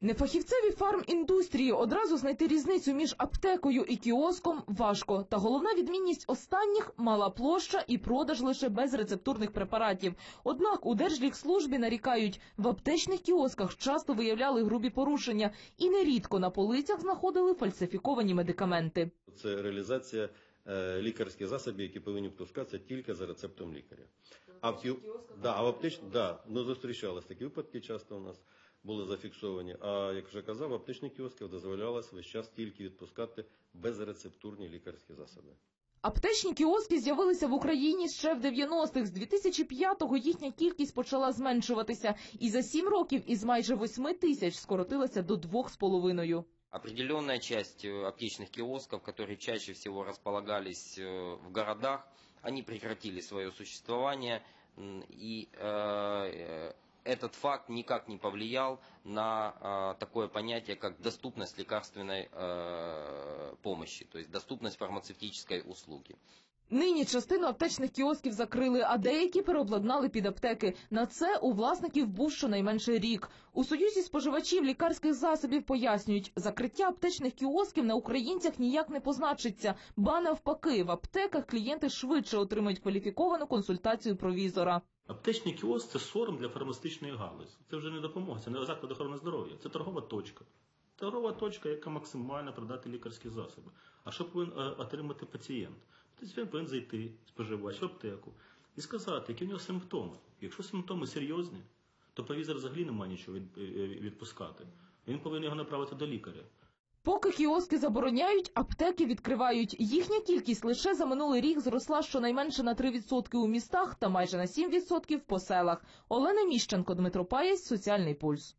Нефахівцеві фарміндустрії одразу знайти різницю між аптекою і кіоском важко. Та головна відмінність останніх мала площа і продаж лише безрецептурних препаратів. Однак у Держлікслужбі нарікають, в аптечних кіосках часто виявляли грубі порушення і нерідко на полицях знаходили фальсифіковані медикаменти. Це реалізація е, лікарських засобів, які повинні впускатися тільки за рецептом лікаря. А в, кі... да, а в аптеч... да, ну, зустрічались такі випадки часто у нас були зафіксовані. А як вже казав, в аптечних кіосках дозволялось весь час тільки відпускати безрецептурні лікарські засоби. Аптечні кіоски з'явилися в Україні ще в 90-х. З 2005-го їхня кількість почала зменшуватися. І за сім років із майже 8 тисяч скоротилася до двох з половиною. Определенная часть э, аптечных киосков, которые чаще всего располагались э, в городах, они прекратили свое существование, м, и э, э, этот факт никак не повлиял на э, такое понятие, как доступность лекарственной э, помощи, то есть доступность фармацевтической услуги. Нині частину аптечних кіосків закрили, а деякі переобладнали під аптеки. На це у власників був щонайменше рік. У Союзі споживачів лікарських засобів пояснюють, закриття аптечних кіосків на українцях ніяк не позначиться, ба навпаки, в аптеках клієнти швидше отримують кваліфіковану консультацію провізора. Аптечний кіоск це сором для фармацевтичної галузі. Це вже не допомога, це не заклад охорони здоров'я, це торгова точка. Торгова точка, яка максимально продати лікарські засоби. А що повинен е, отримати пацієнт? Тобто він повинен зайти, споживач в аптеку і сказати, які в нього симптоми. Якщо симптоми серйозні, то провізор взагалі не має нічого е, відпускати. Він повинен його направити до лікаря. Поки кіоски забороняють, аптеки відкривають. Їхня кількість лише за минулий рік зросла щонайменше на 3% у містах та майже на 7% по селах. Олена Міщенко, Дмитро Паєць, Соціальний пульс.